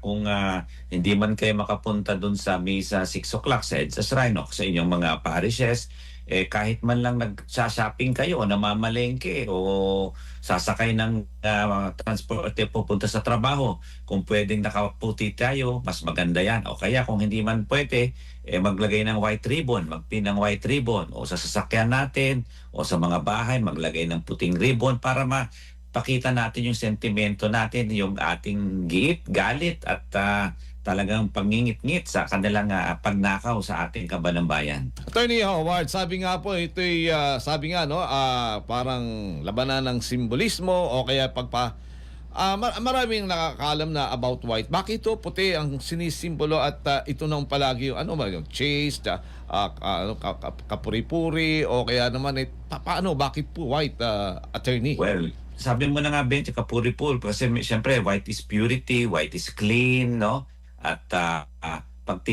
kung ah, hindi man kayo makapunta dun sa misa 6 o'clock sa EDSA Shrine sa inyong mga parishes, eh kahit man lang nagsha-shopping kayo o namamalengke o sasakay ng ah, transporte pupunta sa trabaho, kung pwedeng nakaputi tayo, mas maganda yan. O kaya kung hindi man pwede, eh maglagay ng white ribbon, magpin ng white ribbon o sa sasakyan natin o sa mga bahay maglagay ng puting ribbon para mapakita natin yung sentimento natin, yung ating giit, galit at ah, talagang pangingit-ngit sa kanilang ah, pagnakaw sa ating kabanang bayan. Attorney Howard, sabi nga po ito'y ah, sabi nga no, ah, parang labanan ng simbolismo o kaya pagpa ah, mar- maraming nakakaalam na about white. Bakit ito puti ang sinisimbolo at ah, ito nang palagi yung ano ba yung ano, ka- ka- kapuri-puri o kaya naman eh, pa- paano bakit po white ah, attorney? Well, sabi mo na nga, Ben, kapuri-pul. Kasi may- siyempre, white is purity, white is clean, no? At ah, ah, pag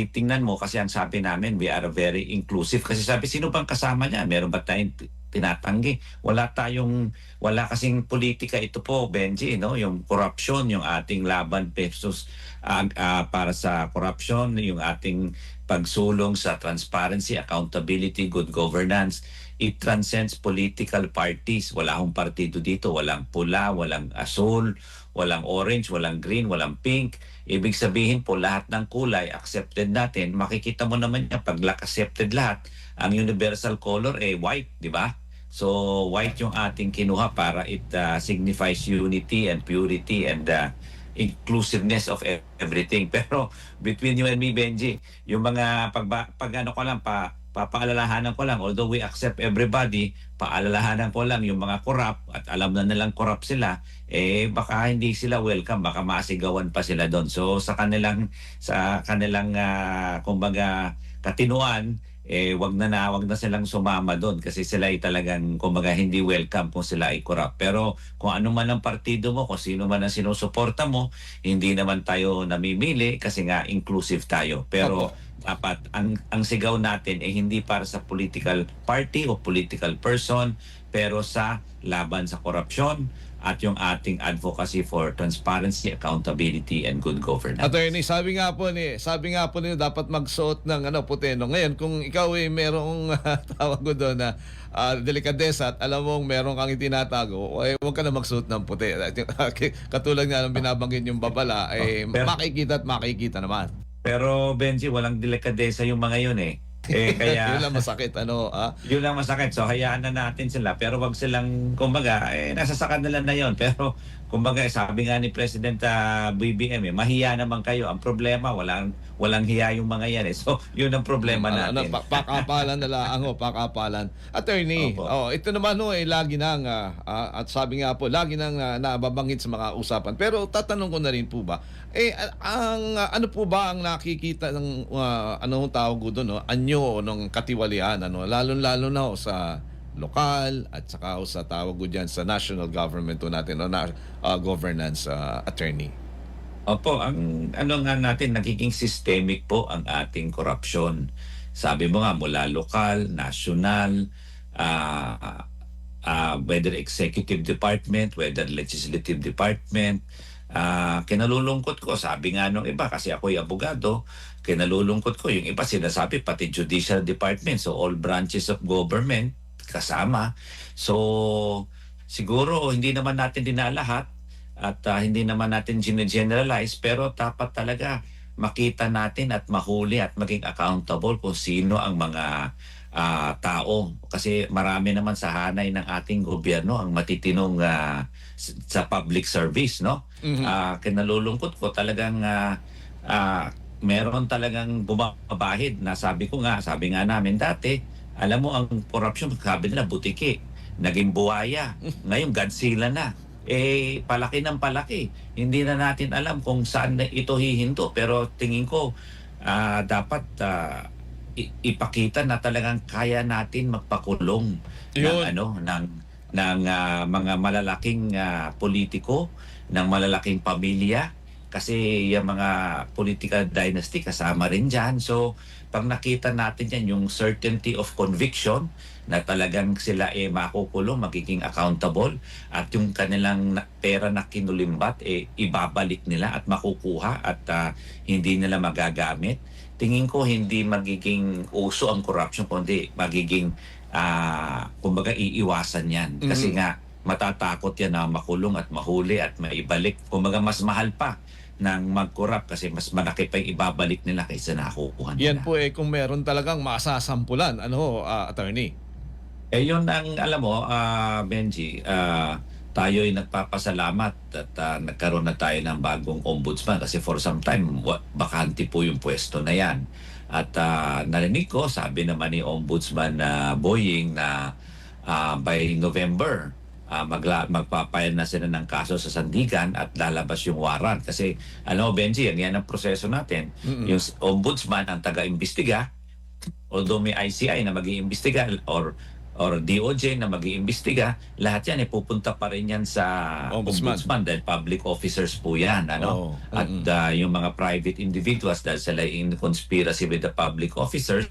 mo, kasi ang sabi namin, we are very inclusive. Kasi sabi, sino bang kasama niya? Meron ba tayong tinatanggi? Wala tayong, wala kasing politika ito po, Benji, no? Yung corruption, yung ating laban versus ah, ah, para sa corruption, yung ating pagsulong sa transparency, accountability, good governance it transcends political parties. Wala akong partido dito. Walang pula, walang asul, walang orange, walang green, walang pink. Ibig sabihin po, lahat ng kulay accepted natin. Makikita mo naman yan pag accepted lahat. Ang universal color ay white, di ba? So, white yung ating kinuha para it uh, signifies unity and purity and uh, inclusiveness of everything. Pero between you and me, Benji, yung mga pag, pag ano ko lang, pa, papaalalahanan ko lang, although we accept everybody, paalalahanan ko lang yung mga corrupt at alam na nilang corrupt sila, eh baka hindi sila welcome, baka masigawan pa sila doon. So sa kanilang sa kanilang ah, kumbaga katinuan, eh wag na na wag na silang sumama doon kasi sila ay talagang kumbaga hindi welcome kung sila ay corrupt. Pero kung ano man ang partido mo, kung sino man ang sinusuporta mo, hindi naman tayo namimili kasi nga inclusive tayo. Pero Opo. Dapat ang ang sigaw natin ay hindi para sa political party o political person pero sa laban sa korupsyon at yung ating advocacy for transparency, accountability and good governance. Attorney, sabi nga po ni, sabi nga po niyo dapat magsuot ng ano puti no. Ngayon kung ikaw ay merong ah, tawag ko doon na ah, delikadesa at alam mong meron kang itinatago, eh huwag ka na magsuot ng puti. Katulad nga ng binabanggit yung babala, eh Oh, makikita at makikita naman. Pero Benji, walang delikadesa yung mga yun eh. Eh kaya Yun lang masakit ano, ah. yun ang masakit. So hayaan na natin sila pero wag silang kumbaga eh nasa sa kanila na yon. Pero kumbaga eh, sabi nga ni President ah, BBM eh mahiya naman kayo. Ang problema walang walang hiya yung mga yan eh. So yun ang problema Ano, natin. pa- pakapalan na lang ho, pakapalan. Attorney, Opo. oh, ito naman ho ay lagi nang ah, ah, at sabi nga po, lagi nang ah, nababanggit sa mga usapan. Pero tatanong ko na rin po ba, eh ang ah, ano po ba ang nakikita ng uh, ano tawag ko doon, no? anyo ng katiwalian ano, lalo-lalo na ho sa lokal at saka sa tawag ko sa national government ho natin o na ah, governance ah, attorney. Opo, ang ano nga natin, nagiging systemic po ang ating korupsyon. Sabi mo nga, mula lokal, national, ah, ah, whether executive department, whether legislative department, ah, kinalulungkot ko, sabi nga nung iba, kasi ako'y abogado, kinalulungkot ko, yung iba sinasabi, pati judicial department, so all branches of government, kasama. So, siguro, hindi naman natin dinalahat, at ah, hindi naman natin generalize pero dapat talaga makita natin at mahuli at maging accountable kung sino ang mga ah, tao kasi marami naman sa hanay ng ating gobyerno ang matitinong s- sa public service no Mhm. Ah, kinalulungkot ko talagang ah, ah, meron talagang bumabahid na sabi ko nga sabi nga namin dati alam mo ang corruption sabi nila butiki naging buwaya ngayon Godzilla na eh palaki ng palaki. Hindi na natin alam kung saan na ito hihinto pero tingin ko ah, dapat i- ipakita na talagang kaya natin magpakulong ng Yun. ano ng ng ah, mga malalaking ah, politiko, ng malalaking pamilya kasi yung mga political dynasty kasama rin dyan. So, pag nakita natin yan, yung certainty of conviction na talagang sila eh makukulong, magiging accountable at yung kanilang pera na kinulimbat eh ibabalik nila at makukuha at ah, hindi nila magagamit. Tingin ko hindi magiging uso ang corruption kundi magiging ah kumbaga iiwasan yan. Kasi Mhm. nga matatakot yan na makulong at mahuli at maibalik. Kumbaga mas mahal pa ng mag-corrupt kasi mas malaki pa yung ibabalik nila kaysa nakukuha nila. Yan po eh kung meron talagang masasampulan, ano ah, attorney? Eh yun ang alam mo, ah, Benji, ah, tayo ay nagpapasalamat at ah, nagkaroon na tayo ng bagong ombudsman kasi for some time bakante po yung pwesto na yan. At ah, narinig ko, sabi naman ni Ombudsman na Boying na ah, by November, ah, magla- magpapayan na sila ng kaso sa Sandigan at lalabas yung warrant. Kasi, alam mo, Benji, yan, yan ang proseso natin. Mm-mm. Yung ombudsman ang taga-imbestiga, although may ICI na mag-iimbestiga or or DOJ na mag-iimbestiga, lahat yan ipupunta pa rin yan sa Ombudsman. ombudsman, dahil public officers po yan. Ano? Oo. At Mm-mm. uh, yung mga private individuals dahil sila in conspiracy with the public officers,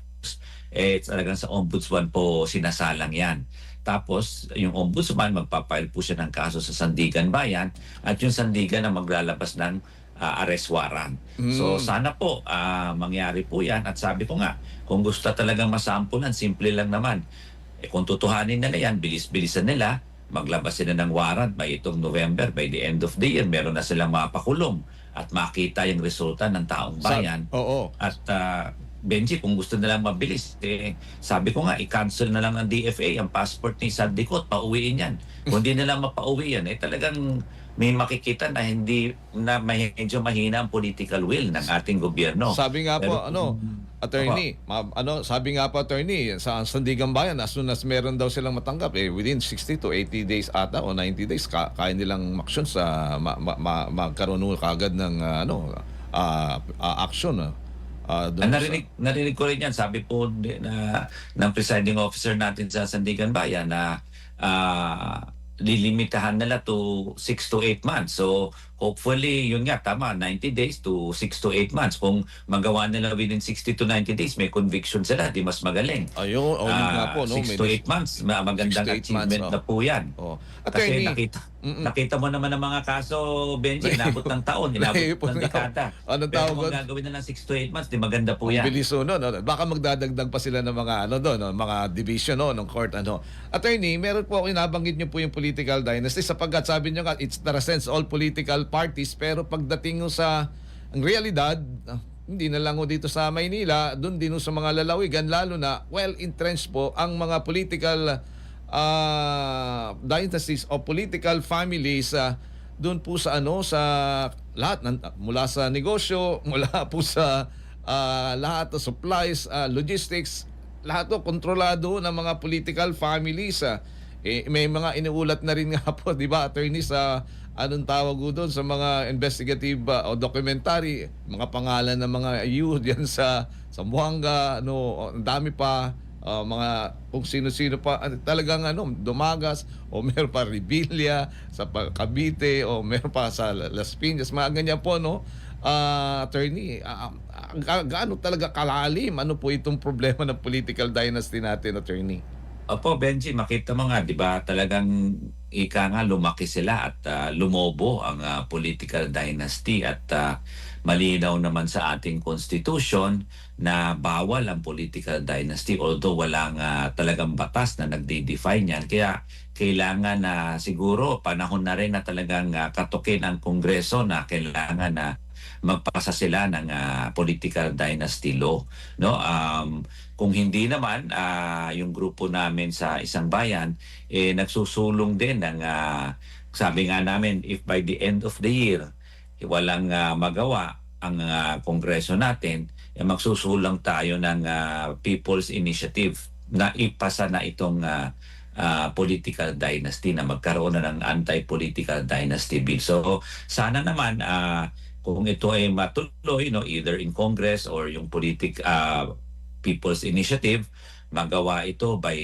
eh talagang sa ombudsman po sinasalang yan. Tapos, yung ombudsman, magpapile po siya ng kaso sa Sandigan Bayan at yung Sandigan na maglalabas ng ah, arrest warrant. So, Mm. sana po ah, mangyari po yan. At sabi ko nga, kung gusto talagang masampulan, simple lang naman. Eh, kung tutuhanin nila yan, bilis-bilisan nila, maglabas sila ng warrant by itong November, by the end of the year, meron na silang mapakulong at makita yung resulta ng taong Sa- bayan. Oo. At ah, Benji, kung gusto nilang mabilis, eh, sabi ko nga, i-cancel na lang ng DFA ang passport ni Sandicot, pauwiin yan. Kung hindi nila mapauwi yan, eh talagang may makikita na hindi na may, medyo mahina ang political will ng ating gobyerno. Sabi nga po, Pero- ano, attorney, ma- ano, sabi nga po attorney, sa Sandigan Bayan, as soon as meron daw silang matanggap, eh, within 60 to 80 days ata o 90 days, ka- kaya nilang maksyon sa ma- ma- ma- magkaroon kagad ng ah, ano, ah, ah, action. ah, ah, dun Ah, sa- narinig, narinig ko rin yan. Sabi po na, ng presiding officer natin sa Sandigan Bayan na ah, lilimitahan nila to 6 to 8 months. So, hopefully, yun nga, tama, 90 days to 6 to 8 months. Kung magawa nila within 60 to 90 days, may conviction sila, di mas magaling. Ayun, oh, yun nga Ah, po, no? 6 may- to 8 months, ma- magandang 6 to 8 months, achievement oh. na po yan. Oh. Kasi Attorney, nakita, Mm-mm. nakita mo naman ang mga kaso, Benji, inabot ng taon, inabot ng dekada. Anong Pero kung gagawin na lang 6 to 8 months, di maganda po yan. Bilis ho, no, no? Baka magdadagdag pa sila ng mga ano doon, no? mga division no, ng court ano. Attorney, meron po ako inabanggit niyo po yung political dynasty sapagkat sabi niyo nga it's the sense all political parties pero pagdating sa ang realidad ah, hindi na lang dito sa Maynila, doon din sa mga lalawigan lalo na well entrenched po ang mga political ah, dynasties o political families ah, doon po sa ano sa lahat ng, mula sa negosyo, mula po sa ah, lahat ng supplies, ah, logistics, lahat to kontrolado ng mga political families. ah. Eh, may mga iniulat na rin nga po, 'di ba, attorney sa anong tawag ko doon sa mga investigative ah, o documentary, mga pangalan ng mga youth diyan sa sa Buanga, ano, ang dami pa. Ah, mga kung sino-sino pa. Ano, talagang ano dumagas o meron pa Revilla sa Cavite o meron pa sa Las Piñas. Mga ganyan po no? Ah, attorney ga- gaano talaga kalalim ano po itong problema ng political dynasty natin attorney Opo, Benji, makita mo nga, di ba, talagang ika nga lumaki sila at ah, lumobo ang ah, political dynasty at ah, malinaw naman sa ating constitution na bawal ang political dynasty although walang ah, talagang batas na nagde-define yan. Kaya kailangan na siguro panahon na rin na talagang ah, katukin ang Kongreso na kailangan na magpasa sila ng ah, political dynasty law no um kung hindi naman ah, yung grupo namin sa isang bayan eh nagsusulong din ng ah, sabi nga namin if by the end of the year walang ah, magawa ang ah, kongreso natin eh magsusulang tayo ng ah, People's Initiative na ipasa na itong ah, ah, political dynasty na magkaroon na ng anti-political dynasty bill. So sana naman ah, kung ito ay matuloy no either in Congress or yung politic ah, People's Initiative magawa ito by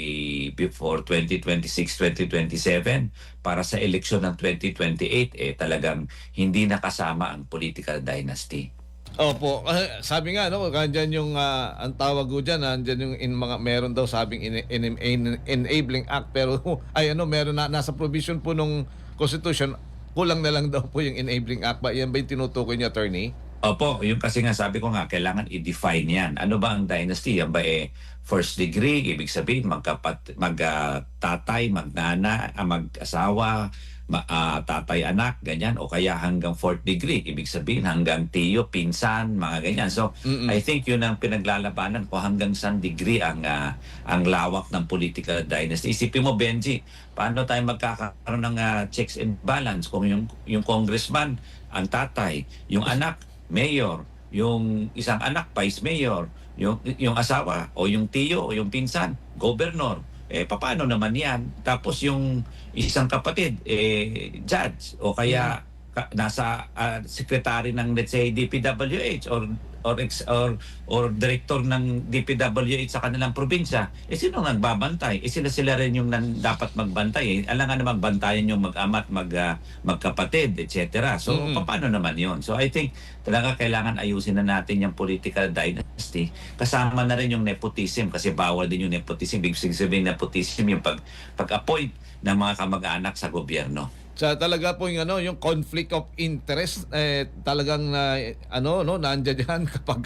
before 2026, 2027 para sa eleksyon ng 2028 eh talagang hindi nakasama ang political dynasty. Opo, Ah, sabi nga no, kandiyan yung ah, ang tawag ko diyan, nandiyan yung in mga meron daw sabing in, in- in- enabling act. Pero ay ano, meron na nasa provision po nung constitution, kulang na lang daw po yung enabling act. Ba yan ba yung tinutukoy niya, attorney? Opo, yung kasi nga sabi ko nga, kailangan i-define yan. Ano ba ang dynasty? Yan ba eh first degree? Ibig sabihin, magkapat, mag-tatay, magnana, ah, mag-asawa, ma- ah, tatay, anak, ganyan. O kaya hanggang fourth degree. Ibig sabihin, hanggang tiyo, pinsan, mga ganyan. So, Mm-mm. I think yun ang pinaglalabanan ko hanggang saan degree ang ah, ang lawak ng political dynasty. Isipin mo, Benji, paano tayo magkakaroon ng ah, checks and balance kung yung, yung congressman, ang tatay, yung anak, mayor, yung isang anak, vice mayor, yung, yung asawa, o yung tiyo, o yung pinsan, governor. Eh, paano naman yan? Tapos yung isang kapatid, eh, judge, o kaya ka- nasa ah, secretary ng let's say DPWH or or ex, or or director ng DPWH sa kanilang probinsya eh sino ang nagbabantay? Eh sila sila rin yung nan, dapat magbantay. Eh alam nga naman bantayan yung mag-ama at mag ah, magkapatid etc so Mm. pa- paano naman yon so I think talaga kailangan ayusin na natin yung political dynasty. Kasama na rin yung nepotism kasi bawal din yung nepotism. Ibig sabihin nepotism yung pag pag-appoint ng mga kamag-anak sa gobyerno Sa talaga po yung ano, yung conflict of interest eh talagang na ano no nandiyan yan kapag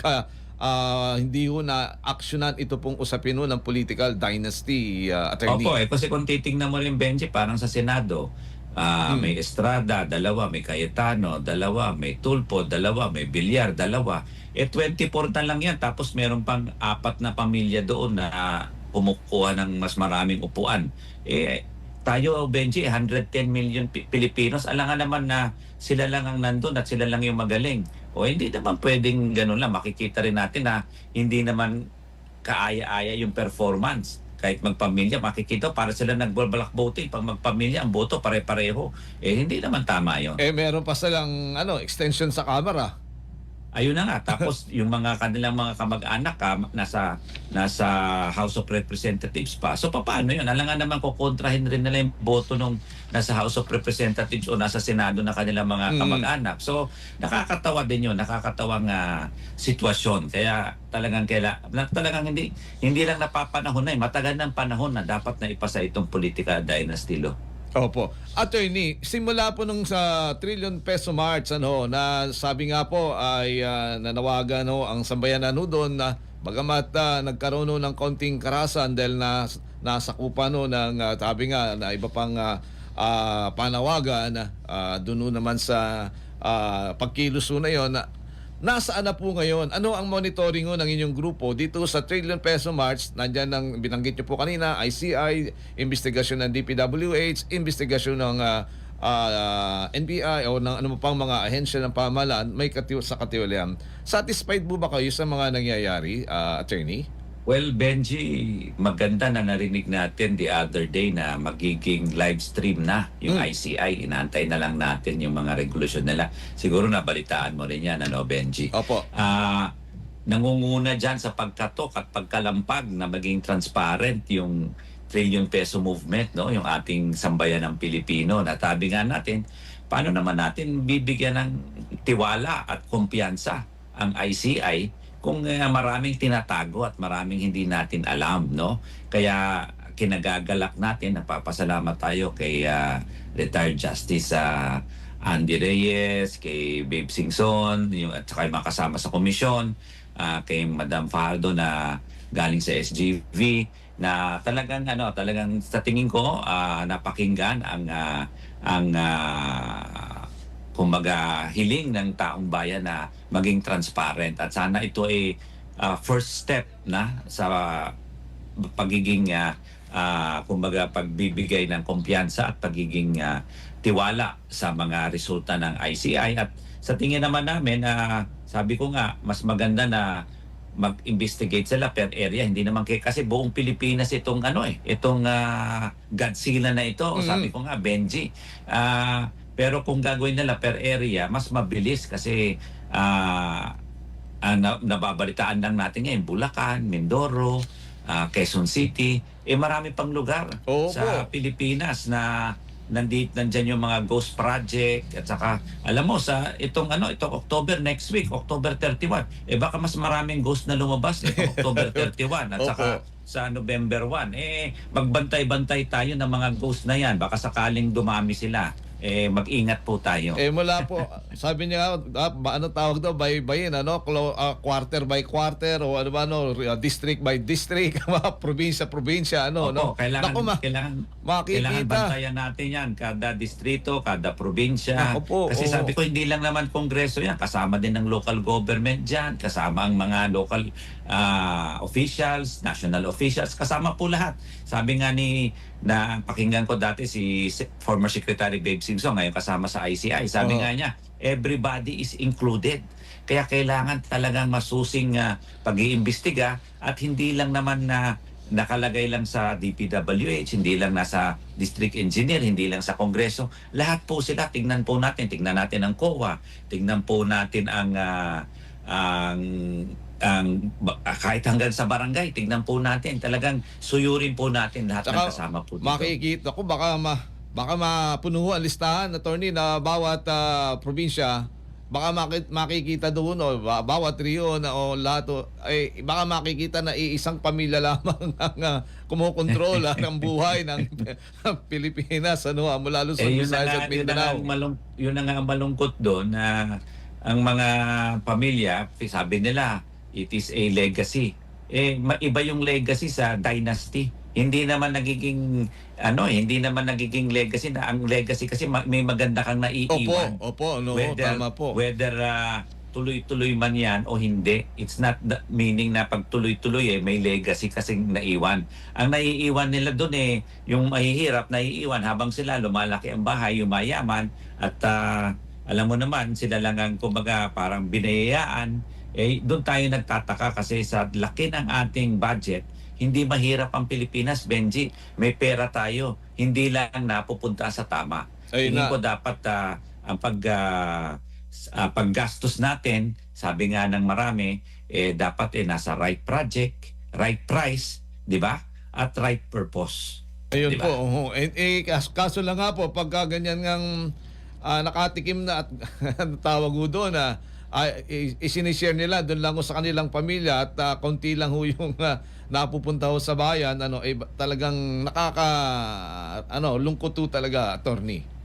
ah, hindi ho na actionan ito pong usapin ho ng political dynasty ah, attorney. Opo, eh, kasi kung titingnan mo rin, Benji, parang sa Senado, ah, Hmm. may Estrada, dalawa, may Cayetano, dalawa, may Tulpo, dalawa, may Villar, dalawa. Eh, 24 na lang yan. Tapos meron pang apat na pamilya doon na kumukuha ng mas maraming upuan. Eh, tayo, Benji, 110 million Pi- Pilipinos. Alam nga naman na sila lang ang nandun at sila lang yung magaling. O hindi naman pwedeng ganun lang. Makikita rin natin na hindi naman kaaya-aya yung performance. Kahit magpamilya, makikita para sila nagbalak voting. Pag magpamilya, ang boto pare-pareho. Eh, hindi naman tama yon. Eh meron pa silang ano, extension sa camera. Ayun na nga. Tapos yung mga kanilang mga kamag-anak ka, nasa, nasa House of Representatives pa. So paano yun? Alam nga naman kukontrahin rin nila yung boto nung nasa House of Representatives o nasa Senado na kanilang mga Mm. kamag-anak. So nakakatawa din yun. Nakakatawang ah, sitwasyon. Kaya talagang kaila, talagang hindi hindi lang napapanahon na eh. Matagal ng panahon na dapat na ipasa itong political dynasty law. Opo. Attorney, simula po nung sa trillion peso march ano na sabi nga po ay ah, nanawagan no ang sambayanan no doon na bagamat ah, nagkaroon no ng konting karasan dahil na nasakupan no ng ah, sabi nga na iba pang ah, ah, panawagan uh, doon naman sa ah, pagkilos no na yon Nasaan na po ngayon? Ano ang monitoring ng inyong grupo dito sa trillion peso march? Nandyan ang binanggit niyo po kanina, ICI, investigasyon ng DPWH, investigasyon ng ah, ah, NBI o ng ano pang mga ahensya ng pamahalaan may katiw sa katiwalian. Satisfied po ba kayo sa mga nangyayari, ah, attorney? Well, Benji, maganda na narinig natin the other day na magiging live stream na yung Mm. ICI. Inaantay na lang natin yung mga regulasyon nila. Siguro nabalitaan mo rin yan, ano, Benji? Opo. Ah, nangunguna dyan sa pagkatok at pagkalampag na maging transparent yung trillion peso movement, no? yung ating sambayan ng Pilipino. Natabi nga natin, paano naman natin bibigyan ng tiwala at kumpiyansa ang ICI kung eh, maraming tinatago at maraming hindi natin alam, no? Kaya kinagagalak natin, napapasalamat tayo kay ah, retired Justice sa Andy Reyes, kay Babe Singson, yung, at saka yung mga kasama sa komisyon, ah, kay Madam Fajardo na galing sa SGV, na talagang ano talagang sa tingin ko ah, napakinggan ang ah, ang ah, kumbaga hiling ng taong bayan na maging transparent. At sana ito ay ah, first step na sa pagiging ah, ah, kumbaga pagbibigay ng kumpiyansa at pagiging ah, tiwala sa mga resulta ng ICI at sa tingin naman namin ah, sabi ko nga mas maganda na mag-investigate sila per area hindi naman kay kasi buong Pilipinas itong ano eh itong uh, Godzilla na ito. Mhm. sabi ko nga Benji. Ah, pero kung gagawin nila per area mas mabilis kasi ah, na, nababalitaan lang natin ngayon Bulacan, Mindoro ah, Quezon City, eh marami pang lugar Oo sa po. Pilipinas na nandit nandiyan yung mga ghost project at saka alam mo sa itong ano itong October next week October 31 eh baka mas maraming ghost na lumabas itong October 31 at Opo. saka sa November 1 eh magbantay-bantay tayo ng mga ghost na yan baka sakaling dumami sila eh mag-ingat po tayo Eh mula po, sabi niya, ah, ano tawag daw, by, by, ano, Clo- ah, quarter by quarter, o ano ba, ano, uh, district by district, mga probinsya, probinsya, ano, Opo, no? kailangan Naku, ma- kailangan makikita. Kailangan bantayan natin yan, kada distrito, kada probinsya. Ako po, Kasi oo. sabi ko, hindi lang naman kongreso yan. Kasama din ng local government dyan. Kasama ang mga local ah, officials, national officials. Kasama po lahat. Sabi nga ni, na pakinggan ko dati si former Secretary Babe Simpson, ngayon kasama sa ICI. Sabi Oo. nga niya, everybody is included. Kaya kailangan talagang masusing ah, pag-iimbestiga at hindi lang naman na nakalagay lang sa DPWH, hindi lang nasa district engineer, hindi lang sa kongreso. Lahat po sila, tingnan po natin, tingnan natin ang COA, tingnan po natin ang ah, ang ang ah, kahit hanggang sa barangay, tingnan po natin, talagang suyurin po natin lahat ng Tsaka, kasama po dito. makikita ko, baka, ma, baka mapunuho ang listahan, attorney, na bawat ah, probinsya, baka maki- makikita doon, o ba- bawat rio na, o lahat, o, ay, baka makikita na iisang pamilya lamang ang uh, ah, ng buhay ng Pilipinas, ano, mula Luzon, Eh, yun na Visayas nga, at yun na nga, Mindanao. ang malung, yun na nga ang malungkot doon na ang mga pamilya, sabi nila, it is a legacy. Eh, iba yung legacy sa dynasty. Hindi naman nagiging, ano, hindi naman nagiging legacy na ang legacy kasi ma- may maganda kang Opo, naiiwan. opo, no, whether, tama po. Whether ah, tuloy-tuloy man yan o hindi, it's not the meaning na pag tuloy-tuloy eh, may legacy kasing naiwan. Ang naiiwan nila doon eh, yung mahihirap naiiwan habang sila lumalaki ang bahay, yumayaman at ah, alam mo naman, sila lang ang kumbaga parang binayayaan. Eh, doon tayo nagtataka kasi sa laki ng ating budget, hindi mahirap ang Pilipinas, Benji. May pera tayo. Hindi lang napupunta sa tama. Ayun Tingin na. ko dapat ah, ang pag s- ah, paggastos natin, sabi nga ng marami, eh dapat eh nasa right project, right price, 'di ba? At right purpose. Ayun Di ba? po. oo. Eh, eh, kas- kaso lang nga po, pagka ganyan ngang ah, nakatikim na at tawag doon na ah, i- isinishare nila doon lang sa kanilang pamilya at ah, konti lang ho yung ah, napupunta ho sa bayan, ano, eh, talagang nakaka, ano, lungkot talaga, attorney.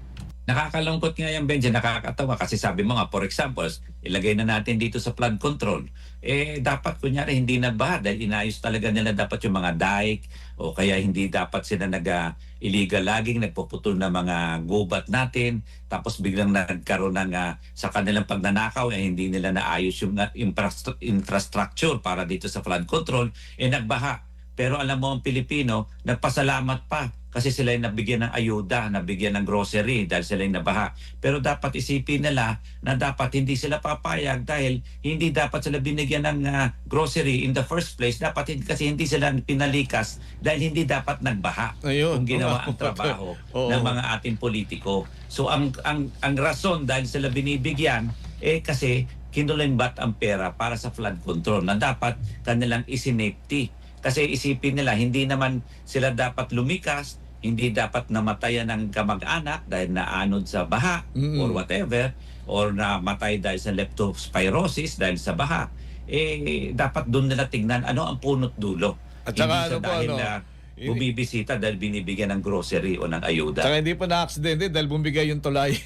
Nakakalungkot nga yan, Benji, nakakatawa kasi sabi mo nga, for example, ilagay na natin dito sa flood control, eh dapat kunyari hindi nagbaha dahil inayos talaga nila dapat yung mga dike o kaya hindi dapat sila nag ah, illegal logging, nagpuputol ng mga gubat natin, tapos biglang nagkaroon ng ah, sa kanilang pagnanakaw, eh hindi nila naayos yung infrastru- infrastructure para dito sa flood control, eh nagbaha. Pero alam mo ang Pilipino, nagpasalamat pa kasi sila yung nabigyan ng ayuda, nabigyan ng grocery dahil sila yung nabaha. Pero dapat isipin nila na dapat hindi sila papayag dahil hindi dapat sila binigyan ng ah, grocery in the first place. Dapat hindi, kasi hindi sila pinalikas dahil hindi dapat nagbaha Ayun. kung ginawa ang trabaho Oo. ng mga ating politiko. So ang ang ang rason dahil sila binibigyan eh kasi kinulimbat ang pera para sa flood control na dapat kanilang isinafety. Kasi isipin nila hindi naman sila dapat lumikas, hindi dapat namatayan ng kamag-anak dahil naanod sa baha Mm-mm. or whatever or namatay dahil sa leptospirosis dahil sa baha. Eh dapat doon nila tingnan ano ang punot dulo. At saka Hindi sa ano po, dahil ano, na bumibisita dahil binibigyan ng grocery o ng ayuda. Saka hindi pa na-aksidente dahil bumigay yung tulay.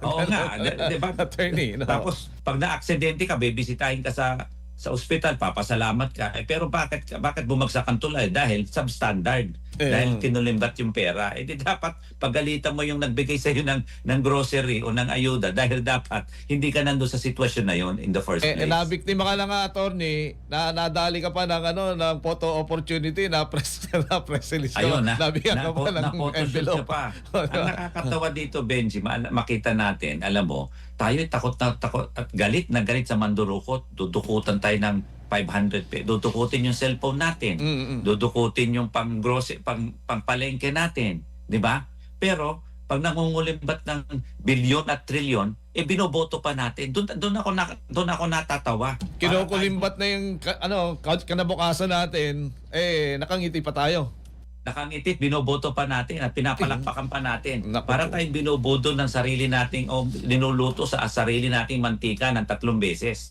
Oo nga, di- di ba? Attorney, no? Tapos pag na-aksidente ka, bibisitahin ka sa sa ospital, papasalamat ka. Eh, pero bakit bakit bumagsak ang tulay? Dahil substandard. Eh, dahil kinulimbat yung pera. Eh di dapat pagalitan mo yung nagbigay sa iyo ng, ng grocery o ng ayuda dahil dapat hindi ka nandun sa sitwasyon na yon in the first Eh, place. eh nabiktima ka lang nga, attorney, na nadali ka pa ng ano ng photo opportunity na press na press release. Ayun na. Nabigyan ka pa ng ka envelope. pa. Ang nakakatawa dito, Benji, ma- makita natin, alam mo, tayo takot na takot at galit na galit sa mandurukot. Dudukutan tayo ng 500 pe. Dudukutin yung cellphone natin. Mm, mm. Dudukutin yung pang pang pangpalengke natin, 'di ba? Pero pag nangungulimbat ng bilyon at trilyon, eh binoboto pa natin. Doon doon ako na, doon ako natatawa. Kinukulimbat na yung ka- ano, ka- kanabukasan natin, eh nakangiti pa tayo. Nakangiti, binoboto pa natin at pinapalakpakan pa natin. Naku Para tayong binobodo ng sarili nating o ninuluto sa sarili nating mantika ng tatlong beses.